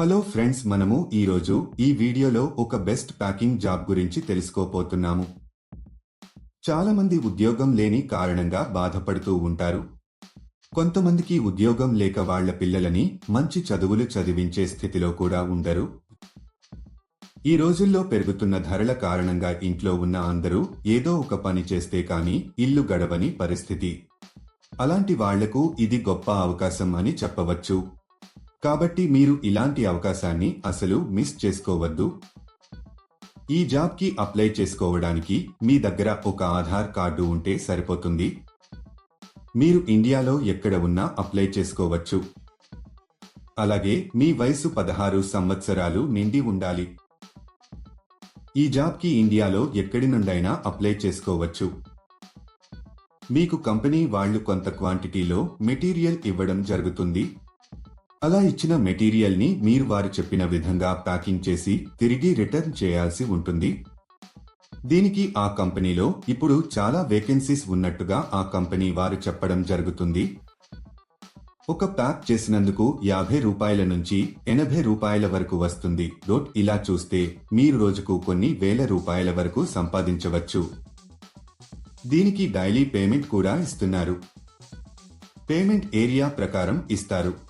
Hello friends మనము ఈరోజు ఈ వీడియోలో ఒక బెస్ట్ ప్యాకింగ్ జాబ్ గురించి తెలుసుకోపోతున్నాము చాలామంది ఉద్యోగం లేని కారణంగా బాధపడుతూ ఉంటారు. కొంతమందికి ఉద్యోగం లేక వాళ్ళ పిల్లలని మంచి చదువులు చదివించే స్థితిలో కూడా ఉండరు. ఈ రోజుల్లో పెరుగుతున్న ధరల కారణంగా ఇంట్లో ఉన్న అందరూ ఏదో ఒక పని చేస్తే కానీ ఇల్లు గడవని పరిస్థితి. అలాంటి వాళ్ళకు ఇది గొప్ప అవకాశం అని చెప్పవచ్చు. కాబట్టి మీరు ఇలాంటి అవకాశాన్ని అసలు మిస్ చేసుకోవద్దు. ఈ జాబ్కి అప్లై చేసుకోవడానికి మీ దగ్గర ఒక ఆధార్ కార్డు ఉంటే సరిపోతుంది. మీరు ఇండియాలో ఎక్కడ ఉన్నా అప్లై చేసుకోవచ్చు. అలాగే మీ వయసు పదహారు సంవత్సరాలు నిండి ఉండాలి. ఈ జాబ్కి ఇండియాలో ఎక్కడి నుండైనా అప్లై చేసుకోవచ్చు. మీకు కంపెనీ వాళ్ళు కొంత క్వాంటిటీలో మెటీరియల్ ఇవ్వడం జరుగుతుంది. అలా ఇచ్చిన మెటీరియల్ని మీరు వారు చెప్పిన విధంగా ప్యాకింగ్ చేసి తిరిగి రిటర్న్ చేయాల్సి ఉంటుంది. దీనికి ఆ కంపెనీలో ఇప్పుడు చాలా వేకెన్సీస్ ఉన్నట్టుగా ఆ కంపెనీ వారు చెప్పడం జరుగుతుంది. ఒక ప్యాక్ చేసినందుకు యాభై రూపాయల నుంచి ఎనభై రూపాయల వరకు వస్తుంది. డోట్ ఇలా చూస్తే మీరు రోజుకు కొన్ని వేల రూపాయల వరకు సంపాదించవచ్చు. దీనికి డైలీ పేమెంట్ కూడా ఇస్తున్నారు. పేమెంట్ ఏరియా ప్రకారం ఇస్తారు.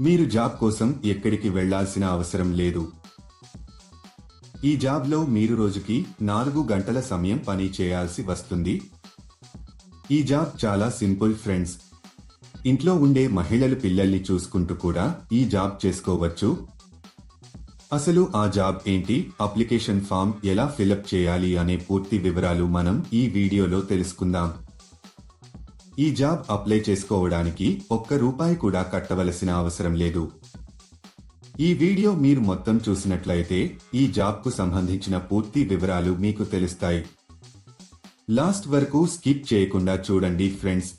మీరు జాబ్ కోసం ఎక్కడికి వెళ్ళాల్సిన అవసరం లేదు. ఈ జాబ్లో మీరు రోజుకి నాలుగు గంటల సమయం పని చేయాల్సి వస్తుంది. ఈ జాబ్ చాలా సింపుల్ ఫ్రెండ్స్. ఇంట్లో ఉండే మహిళలు పిల్లల్ని చూసుకుంటూ కూడా ఈ జాబ్ చేసుకోవచ్చు. అసలు ఆ జాబ్ ఏంటి? అప్లికేషన్ ఫామ్ ఎలా ఫిలప్ చేయాలి? అనే పూర్తి వివరాలు మనం ఈ వీడియోలో తెలుసుకుందాం. ఈ జాబ్ అప్లై చేసుకోవడానికి ఒక్క రూపాయి కూడా కట్టవలసిన అవసరం లేదు. ఈ వీడియో మీరు మొత్తం చూసినట్లయితే ఈ జాబ్కు సంబంధించిన పూర్తి వివరాలు మీకు తెలుస్తాయి. లాస్ట్ వరకు స్కిప్ చేయకుండా చూడండి ఫ్రెండ్స్.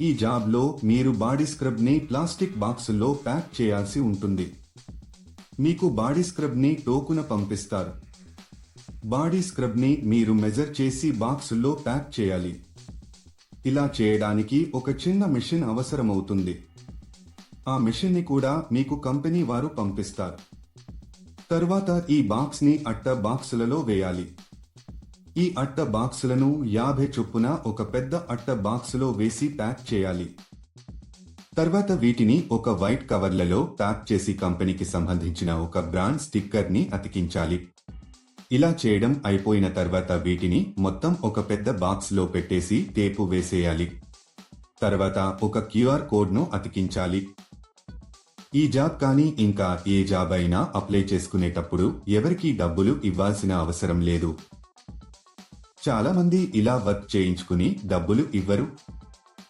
ఈ జాబ్లో మీరు బాడీ స్క్రబ్ని ప్లాస్టిక్ బాక్సుల్లో ప్యాక్ చేయాల్సి ఉంటుంది. మీకు బాడీ స్క్రబ్ని టోకున పంపిస్తారు. బాడీ స్క్రబ్ని మీరు మెజర్ చేసి బాక్సుల్లో ప్యాక్ చేయాలి. ఇలా చేయడానికి ఒక చిన్న మిషన్ అవసరమవుతుంది. ఆ మిషన్ని కూడా మీకు కంపెనీ వారు పంపిస్తారు. తర్వాత ఈ బాక్స్ని అట్ట బాక్సులలో వేయాలి. ఈ అట్ట బాక్సులను యాభై చొప్పున ఒక పెద్ద అట్ట బాక్సులో వేసి ప్యాక్ చేయాలి. తర్వాత వీటిని ఒక వైట్ కవర్లలో ప్యాక్ చేసి కంపెనీకి సంబంధించిన ఒక బ్రాండ్ స్టిక్కర్ని అతికించాలి. ఇలా చేయడం అయిపోయిన తర్వాత వీటిని మొత్తం ఒక పెద్ద బాక్స్లో పెట్టేసి టేపు వేసేయాలి. తర్వాత ఒక క్యూఆర్ కోడ్ను అతికించాలి. ఈ జాబ్ కానీ ఇంకా ఏ జాబ్ అయినా అప్లై చేసుకునేటప్పుడు ఎవరికీ డబ్బులు ఇవ్వాల్సిన అవసరం లేదు. చాలా మంది ఇలా వర్క్ చేయించుకుని డబ్బులు ఇవ్వరు.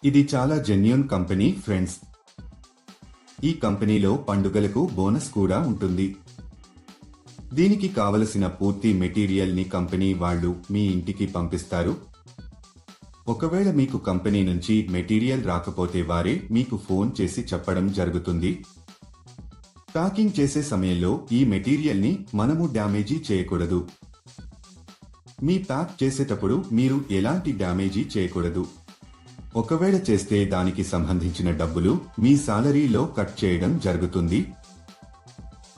ఇది చాలా జెన్యున్ కంపెనీ ఫ్రెండ్స్. ఈ కంపెనీలో పండుగలకు బోనస్ కూడా ఉంటుంది. దీనికి కావలసిన పూర్తి మెటీరియల్ని కంపెనీ వాళ్ళు మీ ఇంటికి పంపిస్తారు? ఒకవేళ మీకు కంపెనీ నుంచి మెటీరియల్ రాకపోతే వారే మీకు ఫోన్ చేసి చెప్పడం జరుగుతుంది. ప్యాకింగ్ చేసే సమయంలో ఈ మెటీరియల్ని మనము డ్యామేజీ చేయకూడదు. మీ ప్యాక్ చేసేటప్పుడు మీరు ఎలాంటి డ్యామేజీ చేయకూడదు. ఒకవేళ చేస్తే దానికి సంబంధించిన డబ్బులు మీ సాలరీలో కట్ చేయడం జరుగుతుంది.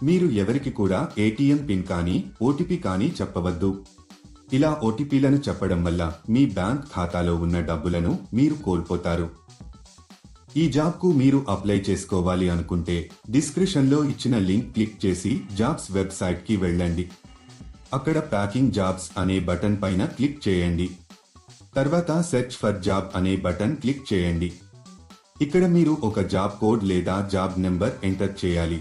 మీరు ఎవరికి కూడా ఏటీఎం పిన్ కానీ ఓటీపీ కానీ చెప్పవద్దు. ఇలా ఓటీపీలను చెప్పడం వల్ల మీ బ్యాంక్ ఖాతాలో ఉన్న డబ్బులను మీరు కోల్పోతారు. ఈ జాబ్కు మీరు అప్లై చేసుకోవాలి అనుకుంటే డిస్క్రిప్షన్లో ఇచ్చిన లింక్ క్లిక్ చేసి జాబ్స్ వెబ్సైట్కి వెళ్ళండి. అక్కడ ప్యాకింగ్ జాబ్స్ అనే బటన్ పైన క్లిక్ చేయండి. తర్వాత సెర్చ్ ఫర్ జాబ్ అనే బటన్ క్లిక్ చేయండి. ఇక్కడ మీరు ఒక జాబ్ కోడ్ లేదా జాబ్ నెంబర్ ఎంటర్ చేయాలి.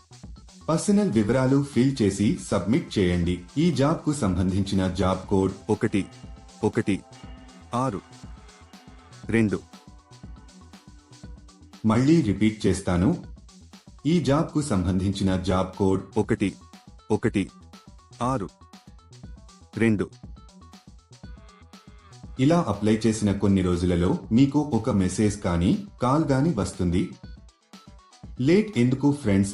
పర్సనల్ వివరాలు ఫిల్ చేసి సబ్మిట్ చేయండి. ఈ జాబ్కు సంబంధించిన జాబ్ కోడ్ ఒకటి ఒకటి ఆరు రెండు. మళ్ళీ రిపీట్ చేస్తాను. ఈ జాబ్కు సంబంధించిన జాబ్ కోడ్ ఒకటి ఒకటి ఆరు రెండు. ఇలా అప్లై చేసిన కొన్ని రోజులలో మీకు ఒక మెసేజ్ కానీ కాల్ గాని వస్తుంది. లేట్ ఎందుకు ఫ్రెండ్స్?